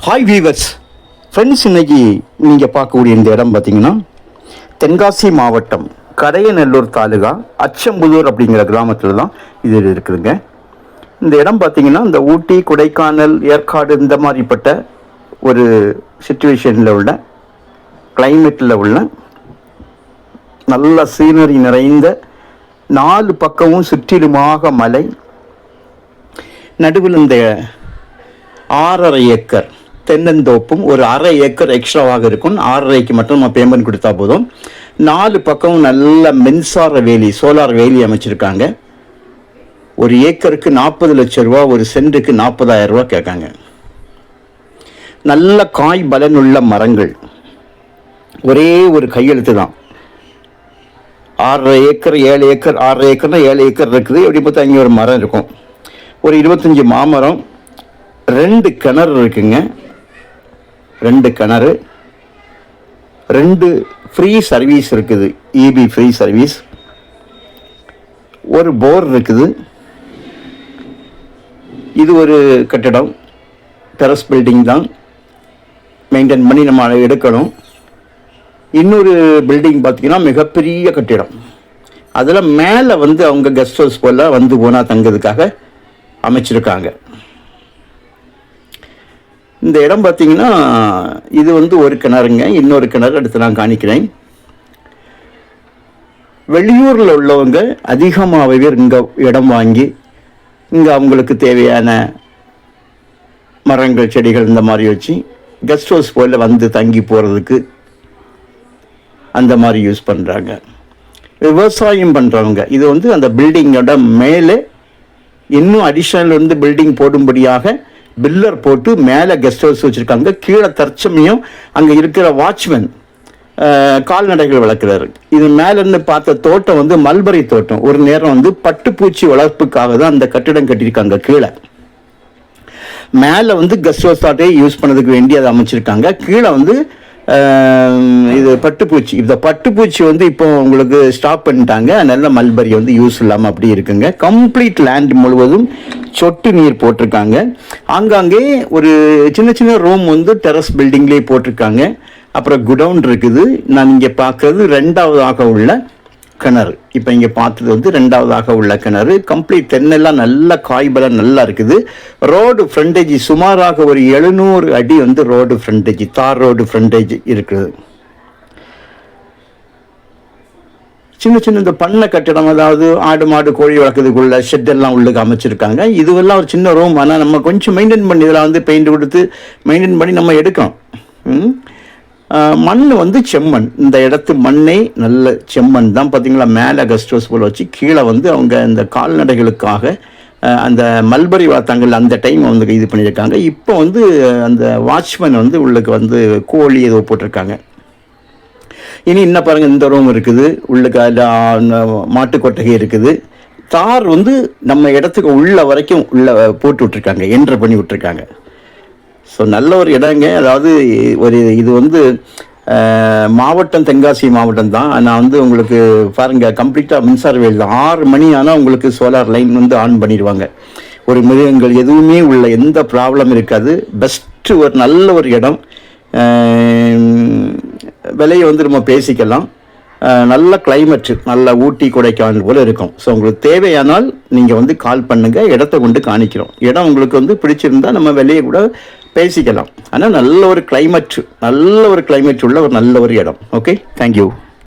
Hi viewers friends இன்னைக்கு நீங்கள் பார்க்கக்கூடிய இந்த இடம் பார்த்தீங்கன்னா தென்காசி மாவட்டம் கடையநல்லூர் தாலுகா அச்சம்புதூர் அப்படிங்கிற கிராமத்தில் தான் இது இருக்குதுங்க. இந்த இடம் பார்த்தீங்கன்னா இந்த ஊட்டி கொடைக்கானல் ஏற்காடு இந்த மாதிரிப்பட்ட ஒரு சுச்சுவேஷனில் உள்ள கிளைமேட்டில் உள்ள நல்ல சீனரி நிறைந்த நாலு பக்கமும் சுற்றிலுமாக மலை நடுவில் இந்த ஆறரை ஏக்கர் தென்னந்தோப்பும் ஒரு அரை ஏக்கர் எக்ஸ்ட்ராவாக இருக்கும். ஆறரைக்கு மட்டும் நம்ம பேமெண்ட் கொடுத்தா போதும். நாலு பக்கமும் நல்ல மின்சார வேலி சோலார் வேலி அமைச்சிருக்காங்க. ஒரு ஏக்கருக்கு நாற்பது லட்சம் ரூபா ஒரு சென்ட்டுக்கு நாற்பதாயிரம் ரூபா கேட்காங்க. நல்ல காய் பலனுள்ள மரங்கள். ஒரே ஒரு கையெழுத்து தான். ஆறரை ஏக்கர் ஏழு ஏக்கர் ஆறரை ஏக்கர்னா ஏழு ஏக்கர் இருக்குது. எப்படி பார்த்தா இங்கே ஒரு மரம் இருக்கும். ஒரு இருபத்தஞ்சி மாமரம் ரெண்டு கிணறு இருக்குங்க. ரெண்டு கிணறு ரெண்டு ஃப்ரீ சர்வீஸ் இருக்குது. இபி ஃப்ரீ சர்வீஸ் ஒரு போர் இருக்குது. இது ஒரு கட்டிடம். டெரஸ் பில்டிங் தான். மெயின்டைன் பண்ணி நம்ம அதை எடுக்கணும். இன்னொரு பில்டிங் பார்த்தீங்கன்னா மிகப்பெரிய கட்டிடம். அதில் மேலே வந்து அவங்க கெஸ்ட் ஹவுஸ் போல் வந்து போனால் தங்கிறதுக்காக அமைச்சிருக்காங்க. இந்த இடம் பார்த்தீங்கன்னா இது வந்து ஒரு கிணறுங்க. இன்னொரு கிணறு அடுத்து நான் காணிக்கிறேன். வெளியூரில் உள்ளவங்க அதிகமாகவே இங்கே இடம் வாங்கி இங்கே அவங்களுக்கு தேவையான மரங்கள் செடிகள் இந்த மாதிரி வச்சு கெஸ்ட் ஹவுஸ் போல் வந்து தங்கி போகிறதுக்கு அந்த மாதிரி யூஸ் பண்ணுறாங்க விவசாயம் பண்ணுறவங்க இது வந்து அந்த பில்டிங்கோட மேலே இன்னும் அடிஷனல் வந்து பில்டிங் போடும்படியாக பில்லர் போட்டு மேலே கெஸ்ட் ஹவுஸ் வச்சுருக்காங்க. கீழே தற்சமயம் அங்கே இருக்கிற வாட்ச்மேன் கால்நடைகள் வளர்க்குறாரு. இது மேலேருந்து பார்த்த தோட்டம் வந்து மல்பரி தோட்டம். ஒரு நேரம் வந்து பட்டுப்பூச்சி வளர்ப்புக்காக தான் அந்த கட்டிடம் கட்டியிருக்காங்க கீழே. மேலே வந்து கெஸ்ட் ஹவுஸ் ஆட்டே யூஸ் பண்ணதுக்கு வேண்டி அதை அமைச்சிருக்காங்க. கீழே வந்து இது பட்டுப்பூச்சி. இந்த பட்டுப்பூச்சி வந்து இப்போ உங்களுக்கு ஸ்டாப் பண்ணிட்டாங்க. அதனால மல்பரி வந்து யூஸ் இல்லாமல் அப்படி இருக்குங்க. கம்ப்ளீட் லேண்ட் முழுவதும் சொட்டு நீர் போட்டிருக்காங்க. ஆங்காங்கே ஒரு சின்ன சின்ன ரூம் வந்து டெரஸ் பில்டிங்லேயே போட்டிருக்காங்க. அப்புறம் குடவுன் இருக்குது. நான் இங்கே பார்க்கறது ரெண்டாவதாக உள்ள கிணறு. இப்போ இங்கே பார்த்தது வந்து ரெண்டாவதாக உள்ள கிணறு. கம்ப்ளீட் தென்னெல்லாம் நல்ல காய்பலம் நல்லா இருக்குது. ரோடு ஃப்ரண்டேஜ் சுமாராக ஒரு எழுநூறு அடி வந்து road frontage tar road frontage இருக்குது. சின்ன சின்ன இந்த பண்ணை கட்டிடம் அதாவது ஆடு மாடு கோழி வளர்க்கறதுக்குள்ள ஷெட் எல்லாம் உள்ளுக்கு அமைச்சிருக்காங்க. இதுவெல்லாம் ஒரு சின்ன ரூம் ஆனால் நம்ம கொஞ்சம் மெயின்டைன் பண்ணி இதெல்லாம் வந்து பெயிண்ட் கொடுத்து மெயின்டைன் பண்ணி நம்ம எடுக்கணும். ம்? மண் வந்து செம்மண். இந்த இடத்து மண்ணே நல்ல செம்மண் தான். பார்த்தீங்களா மேலே கெஸ்ட் ஹவுஸ் போல் வச்சு கீழே வந்து அவங்க இந்த கால்நடைகளுக்காக அந்த மல்பரி வளர்த்தாங்கல்ல அந்த டைம் வந்து இது பண்ணியிருக்காங்க. இப்போ வந்து அந்த வாட்ச்மேன் வந்து உள்ளுக்கு வந்து கோழி ஏதோ போட்டிருக்காங்க. இனி என்ன பாருங்கள் இந்த ரூம் இருக்குது. உள்ளுக்கு அதில் மாட்டு கொட்டகை இருக்குது. தார் வந்து நம்ம இடத்துக்கு உள்ள வரைக்கும் உள்ள போட்டு விட்ருக்காங்க என்ட்ரு பண்ணி விட்ருக்காங்க ஸோ நல்ல ஒரு இடங்க. அதாவது ஒரு இது வந்து மாவட்டம் தென்காசி மாவட்டம் தான். நான் வந்து உங்களுக்கு பாருங்க கம்ப்ளீட்டாக மின்சார வேல் தான். ஆறு மணி ஆனால் உங்களுக்கு சோலார் லைன் வந்து ஆன் பண்ணிடுவாங்க. ஒரு மிருகங்கள் எதுவுமே உள்ள எந்த ப்ராப்ளம் இருக்காது. பெஸ்ட்டு ஒரு நல்ல ஒரு இடம். விலையை வந்து நம்ம பேசிக்கலாம். நல்ல climate நல்ல ஊட்டி கொடைக்கானல் போல் இருக்கும். ஸோ உங்களுக்கு தேவையானால் நீங்கள் வந்து கால் பண்ணுங்கள் இடத்த கொண்டு காணிக்கிறோம். இடம் உங்களுக்கு வந்து பிடிச்சிருந்தா நம்ம விலையை கூட பேசிக்கலாம் ஆனால் நல்ல ஒரு climate நல்ல ஒரு climate உள்ள ஒரு நல்ல ஒரு இடம் ஓகே தேங்க்யூ